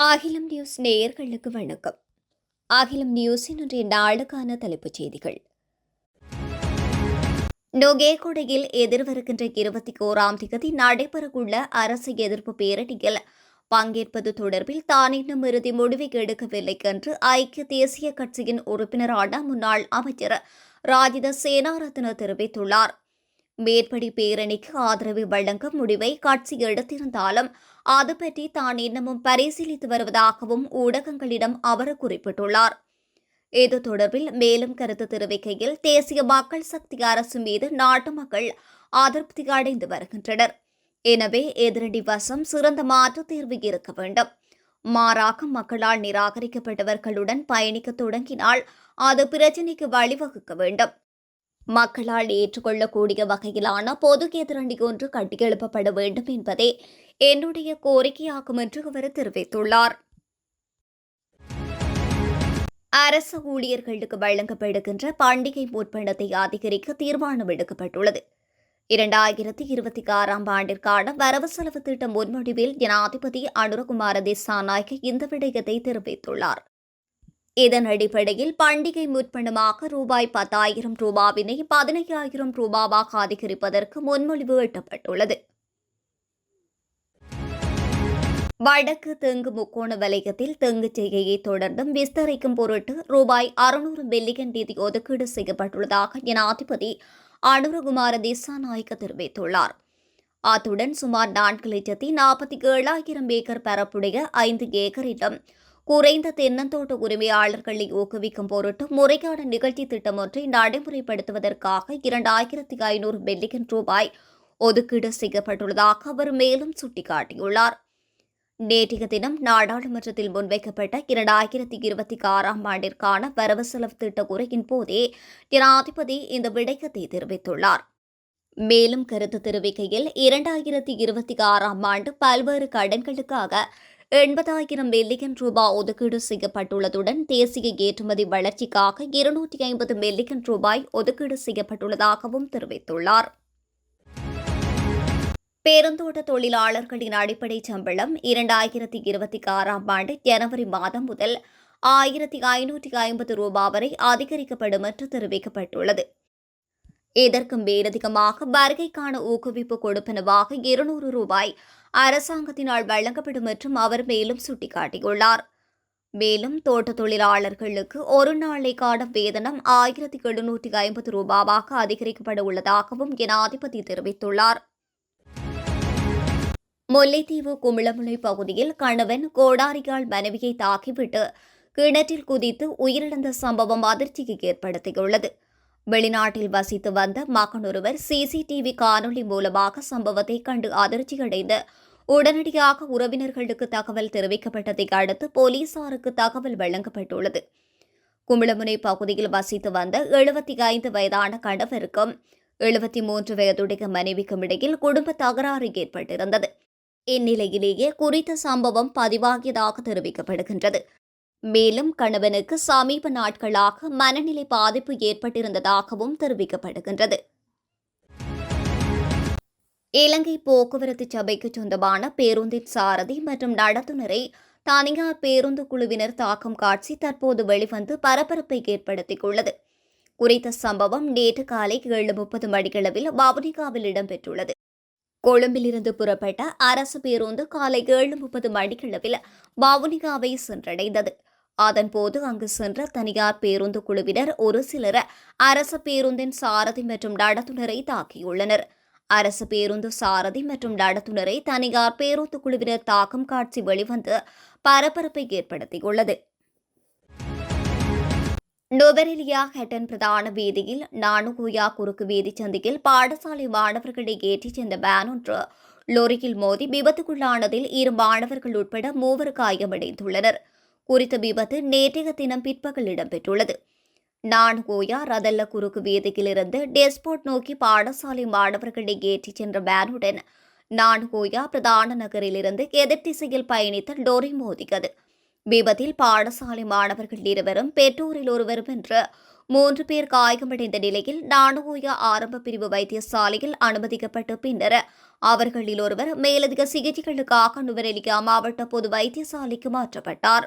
அகிலம் நியூஸ் நேயர்களுக்கு வணக்கம். அகிலம் நியூஸின் இன்றைய நாளுக்கான தலைப்புச் செய்திகள். நொகேகொடையில் எதிர்வருகின்ற இருபத்தி ஓராம் தேதி நடைபெறவுள்ள அரசு எதிர்ப்பு பேரணியில் பங்கேற்பது தொடர்பில் தான் இன்னும் இறுதி முடிவை எடுக்கவில்லை என்று ஐக்கிய தேசிய கட்சியின் உறுப்பினரான முன்னாள் அமைச்சர் ராஜித சேனாரத்ன தெரிவித்துள்ளார். மேற்படி பேரணிக்கு ஆதரவு வழங்க முடிவை கட்சி எடுத்திருந்தாலும் அது பற்றி தான் இன்னமும் பரிசீலித்து வருவதாகவும் ஊடகங்களிடம் அவர் குறிப்பிட்டுள்ளார். இது தொடர்பில் மேலும் கருத்து தெரிவிக்கையில் தேசிய மக்கள் சக்தி அரசு மீது நாட்டு மக்கள் அதிருப்தி அடைந்து வருகின்றனர். எனவே எதிரடி வசம் சிறந்த மாற்று தீர்வு இருக்க வேண்டும். மாறாக மக்களால் நிராகரிக்கப்பட்டவர்களுடன் பயணிக்க தொடங்கினால் அது பிரச்சினைக்கு வழிவகுக்க வேண்டும். மக்களால் ஏற்றுக்கொள்ளக்கூடிய வகையிலான பொது எதிரணி ஒன்று கட்டியெழுப்பப்பட வேண்டும் என்பதே என்னுடைய கோரிக்கையாகும் என்று அவர் தெரிவித்துள்ளார். அரசு ஊழியர்களுக்கு வழங்கப்படுகின்ற பண்டிகை முற்பணத்தை அதிகரிக்க தீர்மானம் எடுக்கப்பட்டுள்ளது. இரண்டாயிரத்தி இருபத்தி ஆறாம் ஆண்டிற்கான வரவு செலவு திட்ட முன்மொழிவில் ஜனாதிபதி அனுரகுமார திசாநாயக்க இந்த விடயத்தை தெரிவித்துள்ளார். இதன் அடிப்படையில் பண்டிகை முற்பணமாக ரூபாய் பத்தாயிரம் ரூபாவினை பதினையாயிரம் ரூபாவாக அதிகரிப்பதற்கு முன்மொழிவு எட்டப்பட்டுள்ளது. வடக்கு தெங்கு முக்கோண வலயத்தில் தெங்கு செய்கையை தொடர்ந்தும் விஸ்தரிக்கும் பொருட்டு ரூபாய் அறுநூறு பில்லியன் நிதி ஒதுக்கீடு செய்யப்பட்டுள்ளதாக ஜனாதிபதி அனுரகுமார திசாநாயக்க தெரிவித்துள்ளார். அத்துடன் சுமார் நான்கு லட்சத்தி நாற்பத்தி ஏழாயிரம் ஏக்கர் பரப்புடைய ஐந்து ஏக்கரிடம் குறைந்த தென்னந்தோட்ட உரிமையாளர்களை ஊக்குவிக்கும் பொருட்டு முறையான நிகழ்ச்சி திட்டம் ஒன்றை நடைமுறைப்படுத்துவதற்காக இரண்டாயிரத்தி ஐநூறு பில்லியன் ரூபாய் ஒதுக்கீடு செய்யப்பட்டுள்ளதாக அவர் மேலும் சுட்டிக்காட்டியுள்ளார். நேற்றைய தினம் நாடாளுமன்றத்தில் முன்வைக்கப்பட்ட இரண்டாயிரத்தி இருபத்தி ஆறாம் ஆண்டிற்கான வரவு செலவு திட்ட உரையின் போதே ஜனாதிபதி இந்த விடயத்தை தெரிவித்துள்ளார். மேலும் கருத்து தெரிவிக்கையில் இரண்டாயிரத்தி இருபத்தி ஆறாம் ஆண்டு பல்வேறு கடன்களுக்காக எண்பதாயிரம் மில்லியன் ரூபாய் ஒதுக்கீடு செய்யப்பட்டுள்ளதுடன் தேசிய ஏற்றுமதி வளர்ச்சிக்காக இருநூற்றி ஐம்பது மில்லியன் ரூபாய் ஒதுக்கீடு செய்யப்பட்டுள்ளதாகவும் தெரிவித்துள்ளார். பெருந்தோட்ட தொழிலாளர்களின் அடிப்படை சம்பளம் இரண்டாயிரத்தி இருபத்தி ஆறாம் ஆண்டு ஜனவரி மாதம் முதல் ஆயிரத்தி ஐநூற்றி ஐம்பது ரூபாய் வரை அதிகரிக்கப்படும் என்று தெரிவிக்கப்பட்டுள்ளது. இதற்கு மேலதிகமாக வருகைக்கான ஊக்குவிப்பு கொடுப்பனவாக இருநூறு ரூபாய் அரசாங்கத்தினால் வழங்கப்படும் என்றும் அவர் மேலும் சுட்டிக்காட்டியுள்ளார். மேலும் தோட்ட தொழிலாளர்களுக்கு ஒரு நாளைக்கான வேதனம் ஆயிரத்தி எழுநூற்றி ஐம்பது ரூபாவாக அதிகரிக்கப்பட உள்ளதாகவும் ஜனாதிபதி தெரிவித்துள்ளார். முல்லைத்தீவு குமிளமுனை பகுதியில் கணவன் கோடாரியால் மனைவியை தாக்கிவிட்டு கிணற்றில் குதித்து உயிரிழந்த சம்பவம் அதிர்ச்சிக்கு ஏற்படுத்தியுள்ளது. வெளிநாட்டில் வசித்து வந்த மகன் ஒருவர் சிசிடிவி காணொலி மூலமாக சம்பவத்தை கண்டு அதிர்ச்சியடைந்து உடனடியாக உறவினர்களுக்கு தகவல் தெரிவிக்கப்பட்டதை அடுத்து போலீசாருக்கு தகவல் வழங்கப்பட்டுள்ளது. குமிளமுனை பகுதியில் வசித்து வந்த எழுபத்தி ஐந்து வயதான கணவருக்கும் எழுபத்தி மூன்று வயதுடைய மனைவிக்கும் இடையில் குடும்ப தகராறு ஏற்பட்டிருந்தது. இந்நிலையிலேயே குறித்த சம்பவம் பதிவாகியதாக தெரிவிக்கப்படுகின்றது. மேலும் கணவனுக்கு சமீப நாட்களாக மனநிலை பாதிப்பு ஏற்பட்டிருந்ததாகவும் தெரிவிக்கப்படுகின்றது. இலங்கை போக்குவரத்து சபைக்கு சொந்தமான பேருந்தின் சாரதி மற்றும் நடத்துனரை தனியார் பேருந்து குழுவினர் தாக்கும் காட்சி தற்போது வெளிவந்து பரபரப்பை ஏற்படுத்தியுள்ளது. குறித்த சம்பவம் நேற்று காலை ஏழு முப்பது மணியளவில் வவுனிகாவில் இடம்பெற்றுள்ளது. கொழும்பிலிருந்து புறப்பட்ட அரசு பேருந்து காலை ஏழு முப்பது மணியளவில் வவுனிகாவை சென்றடைந்தது. அதன்போது அங்கு சென்ற தனியார் பேருந்து குழுவினர் ஒரு சிலர் அரசு பேருந்தின் சாரதி மற்றும் நடத்துனரை தாக்கியுள்ளனர். அரசு பேருந்து சாரதி மற்றும் நடத்துனரை தனியார் பேருந்து குழுவினர் தாக்கும் காட்சி வெளிவந்து பரபரப்பை ஏற்படுத்தியுள்ளது. நுவரெலியா ஹெட்டன் பிரதான வீதியில் நானுகுயா குறுக்கு வீதி சந்தியில் பாடசாலை மாணவர்களை ஏற்றிச் சென்ற வேன் ஒன்று லொரியில் மோதி விபத்துக்குள்ளானதில் இரு மாணவர்கள் உட்பட மூவர் காயமடைந்துள்ளனர். குறித்த விபத்து நேற்றைய தினம் பிற்பகல் இடம்பெற்றுள்ளது. நான்கோயா ரதல்ல குறுக்கு வீதியிலிருந்து டெஸ்போர்ட் நோக்கி பாடசாலை மாணவர்களை ஏற்றிச் சென்ற வேனுடன் நான்கோயா பிரதான நகரிலிருந்து எதிர் திசையில் பயணித்த லோரி மோதியது. விபத்தில் பாடசாலை மாணவர்கள் இருவரும் பெற்றோரில் ஒருவரும் என்று மூன்று பேர் காயமடைந்த நிலையில் நானுகோயா ஆரம்ப பிரிவு வைத்தியசாலையில் அனுமதிக்கப்பட்ட பின்னர் அவர்களில் ஒருவர் மேலதிக சிகிச்சைகளுக்காக நுவரெலியா மாவட்ட பொது வைத்தியசாலைக்கு மாற்றப்பட்டார்.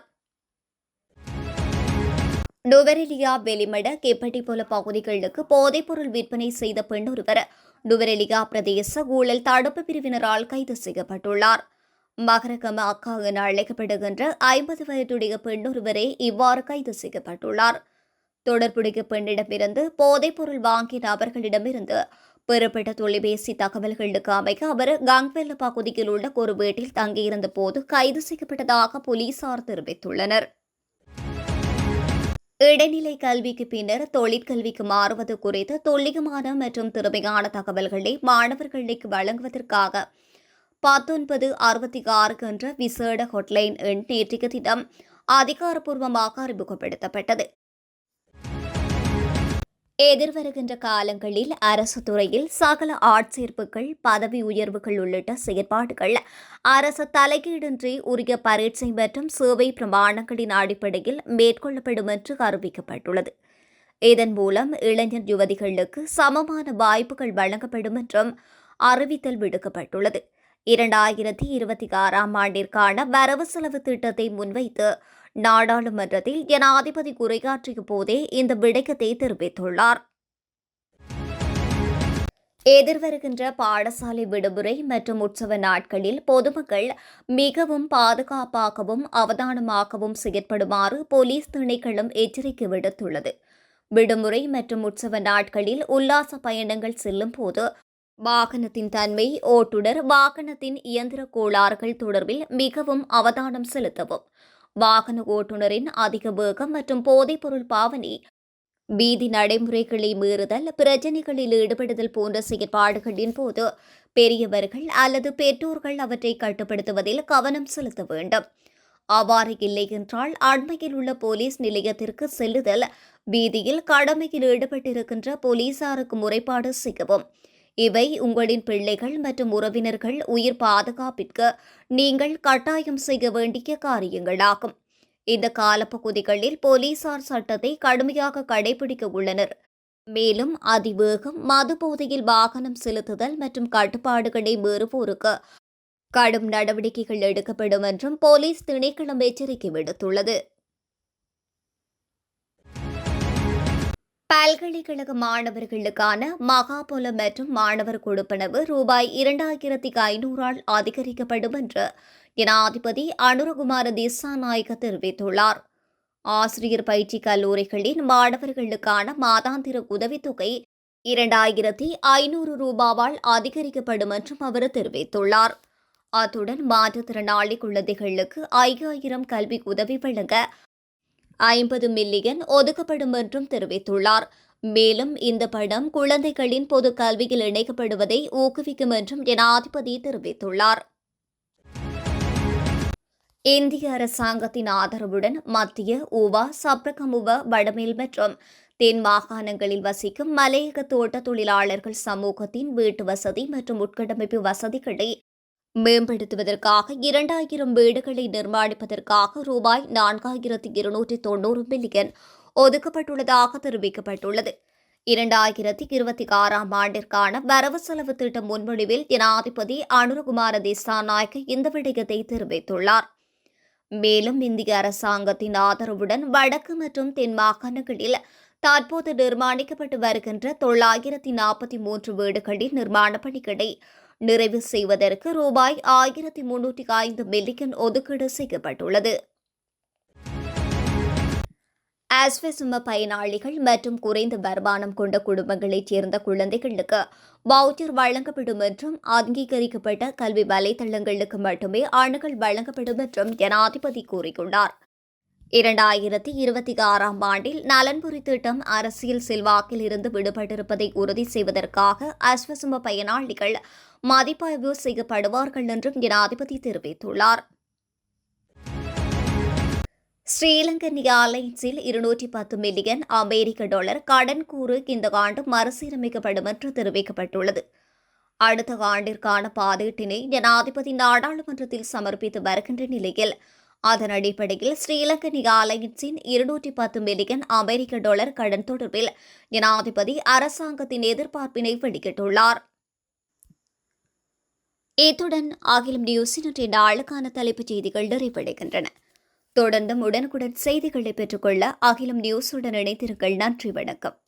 நுவரெலியா வெளிமட கெப்பட்டிபோல பகுதிகளுக்கு போதைப்பொருள் விற்பனை செய்த பெண் ஒருவர் நுவரெலியா பிரதேச ஊழல் தடுப்பு பிரிவினரால் கைது செய்யப்பட்டுள்ளார். மகரகம அக்கா என அழைக்கப்படுகின்ற ஐம்பது வயதுடைய பெண் ஒருவரே இவ்வாறு கைது செய்யப்பட்டுள்ளார். தொடர்புடைய பெண்ணிடமிருந்து போதைப்பொருள் வாங்கிய நபர்களிடமிருந்து பெறப்பட்ட தொலைபேசி தகவல்களுக்கு அமைக்க அவர் கங்வெல்ல பகுதியில் உள்ள ஒரு வீட்டில் தங்கியிருந்த போது கைது செய்யப்பட்டதாக போலீசார் தெரிவித்துள்ளனர். இடைநிலை கல்விக்கு பின்னர் தொழிற்கல்விக்கு மாறுவது குறித்து துல்லியமான மற்றும் திறமையான தகவல்களை மாணவர்களுக்கு வழங்குவதற்காக பத்தொன்பது அறுபத்தி ஆறு என்ற விசேட ஹொட்லைன் எண் நேற்றைய தினம் அதிகாரப்பூர்வமாக அறிமுகப்படுத்தப்பட்டது. எதிர்வருகின்ற காலங்களில் அரசு துறையில் சகல ஆட்சேர்ப்புகள் பதவி உயர்வுகள் உள்ளிட்ட செயற்பாடுகள். அரசு தலையீடின்றி உரிய பரீட்சை மற்றும் சேவை பிரமாணங்களின் அடிப்படையில் மேற்கொள்ளப்படும் என்று அறிவிக்கப்பட்டுள்ளது. இதன் மூலம் இளைஞர் யுவதிகளுக்கு சமமான வாய்ப்புகள் வழங்கப்படும் என்றும் அறிவித்தல் விடுக்கப்பட்டுள்ளது. இரண்டாயிரத்தி இருபத்தி ஆறாம் ஆண்டிற்கான வரவு செலவு திட்டத்தை முன்வைத்து நாடாளுமன்றத்தில் ஜனாதிபதி உரையாற்றிய போதே இந்த விடயத்தை தெரிவித்துள்ளார். எதிர்வருகின்ற பாடசாலை விடுமுறை மற்றும் உற்சவ நாட்களில் பொதுமக்கள் மிகவும் பாதுகாப்பாகவும் அவதானமாகவும் செயற்படுமாறு போலீஸ் திணைக்களம் எச்சரிக்கை விடுத்துள்ளது. விடுமுறை மற்றும் உற்சவ நாட்களில் உல்லாச பயணங்கள் செல்லும் போது வாகனத்தின் தன்மை ஓட்டுநர் வாகனத்தின் இயந்திர கோளாறுகள் தொடர்பில் மிகவும் அவதானம் செலுத்தவும் வாகன ஓட்டுநரின் அதிக வேகம் மற்றும் போதைப்பொருள் பாவனை வீதி நடைமுறைகளை மீறுதல் பிரச்சினைகளில் ஈடுபடுதல் போன்ற செயற்பாடுகளின் போது பெரியவர்கள் அல்லது பெற்றோர்கள் அவற்றை கட்டுப்படுத்துவதில் கவனம் செலுத்த வேண்டும். அவ்வாறு இல்லை என்றால் அண்மையில் உள்ள போலீஸ் நிலையத்திற்கு செல்லுதல் வீதியில் கடமையில் ஈடுபட்டிருக்கின்ற போலீசாருக்கு முறைப்பாடு செய்யவும் இவை உங்களின் பிள்ளைகள் மற்றும் உறவினர்கள் உயிர் பாதுகாப்பிற்கு நீங்கள் கட்டாயம் செய்ய வேண்டிய காரியங்களாகும். இந்த காலப்பகுதிகளில் போலீசார் சட்டத்தை கடுமையாக கடைபிடிக்க உள்ளனர். மேலும் அதிவேகம் மது போதையில் வாகனம் செலுத்துதல் மற்றும் கட்டுப்பாடுகளை மீறுவோருக்கு கடும் நடவடிக்கைகள் எடுக்கப்படும் என்றும் போலீஸ் திணைக்களம் எச்சரிக்கை விடுத்துள்ளது. பல்கலைக்கழக மாணவர்களுக்கான மகாபுல மற்றும் மாணவர் கொடுப்பனவு ரூபாய் இரண்டாயிரத்தி ஐநூறால் அதிகரிக்கப்படும் என்று ஜனாதிபதி அனுரகுமார திசாநாயக்க தெரிவித்துள்ளார். ஆசிரியர் பயிற்சி கல்லூரிகளின் மாணவர்களுக்கான மாதாந்திர உதவித்தொகை இரண்டாயிரத்தி ஐநூறு ரூபாவால் அதிகரிக்கப்படும் என்றும் அவர் தெரிவித்துள்ளார். அத்துடன் மாற்றுத்திறனாளி குழந்தைகளுக்கு ஐயாயிரம் கல்வி உதவி வழங்க ஐம்பது மில்லியன் ஒதுக்கப்படும் என்றும் தெரிவித்துள்ளார். மேலும் இந்த படம் குழந்தைகளின் பொது கல்வியில் இணைக்கப்படுவதை ஊக்குவிக்கும் என்றும் ஜனாதிபதி தெரிவித்துள்ளார். இந்திய அரசாங்கத்தின் ஆதரவுடன் மத்திய ஊவா சப்ரகமுவ வடமேல் மற்றும் தென் மாகாணங்களில் வசிக்கும் மலையக தோட்ட தொழிலாளர்கள் சமூகத்தின் வீட்டு வசதி மற்றும் உட்கட்டமைப்பு வசதிகளை மேம்படுத்துவதற்காக இரண்டாயிரம் வீடுகளை நிர்மாணிப்பதற்காக ரூபாய் நான்காயிரத்தி இருநூற்றி தொன்னூறு மில்லியன் ஒதுக்கப்பட்டுள்ளதாக தெரிவிக்கப்பட்டுள்ளது. இரண்டாயிரத்தி இருபத்தி ஆறாம் ஆண்டிற்கான வரவு செலவு திட்ட முன்மொழிவில் ஜனாதிபதி அனுரகுமார திசாநாயக்க இந்த விடயத்தை தெரிவித்துள்ளார். மேலும் இந்திய அரசாங்கத்தின் ஆதரவுடன் வடக்கு மற்றும் தென் மாகாணங்களில் தற்போது நிர்மாணிக்கப்பட்டு வருகின்ற தொள்ளாயிரத்தி நாற்பத்தி மூன்று வீடுகளின் நிர்மாணப் பணிகளை நிறைவு செய்வதற்கு ரூபாய் ஆயிரத்தி முன்னூற்றி ஐந்து மில்லியன் ஒதுக்கீடு செய்யப்பட்டுள்ளது. ஆஸ்வெசும பயனாளிகள் மற்றும் குறைந்த வருமானம் கொண்ட குடும்பங்களைச் சேர்ந்த குழந்தைகளுக்கு வவுச்சர் வழங்கப்படும் என்றும் அங்கீகரிக்கப்பட்ட கல்வி வலைதளங்களுக்கு மட்டுமே அணுகல் வழங்கப்படும் என்றும் ஜனாதிபதி கூறியுள்ளார். இரண்டாயிரத்தி இருபத்தி ஆறாம் ஆண்டில் நலன்புரி திட்டம் அரசியல் செல்வாக்கில் இருந்து விடுபட்டிருப்பதை உறுதி செய்வதற்காக அஸ்வசும பயனாளிகள் மதிப்பாய்வு செய்யப்படுவார்கள் என்றும் ஜனாதிபதி தெரிவித்துள்ளார். ஸ்ரீலங்கன் ஏர்லைன்ஸில் இருநூற்றி பத்து மில்லியன் அமெரிக்க டாலர் கடன் கூறு இந்த ஆண்டு மறுசீரமைக்கப்படும் என்று தெரிவிக்கப்பட்டுள்ளது. அடுத்த ஆண்டிற்கான பாதீட்டினை ஜனாதிபதி நாடாளுமன்றத்தில் சமர்ப்பித்து வருகின்ற நிலையில் அதன் அடிப்படையில் ஸ்ரீலங்கன் ஆலயத்தின் இருநூற்றி பத்து மில்லியன் அமெரிக்க டாலர் கடன் தொடர்பில் ஜனாதிபதி அரசாங்கத்தின் எதிர்பார்ப்பினை வெளியிட்டுள்ளார். இத்துடன் அகிலம் நியூஸின் இன்றைய நாளுக்கான தலைப்புச் செய்திகள் நிறைவடைகின்றன. தொடர்ந்தும் உடனுக்குடன் செய்திகளை பெற்றுக்கொள்ள அகிலம் நியூஸுடன் இணைத்திருங்கள் நன்றி வணக்கம்.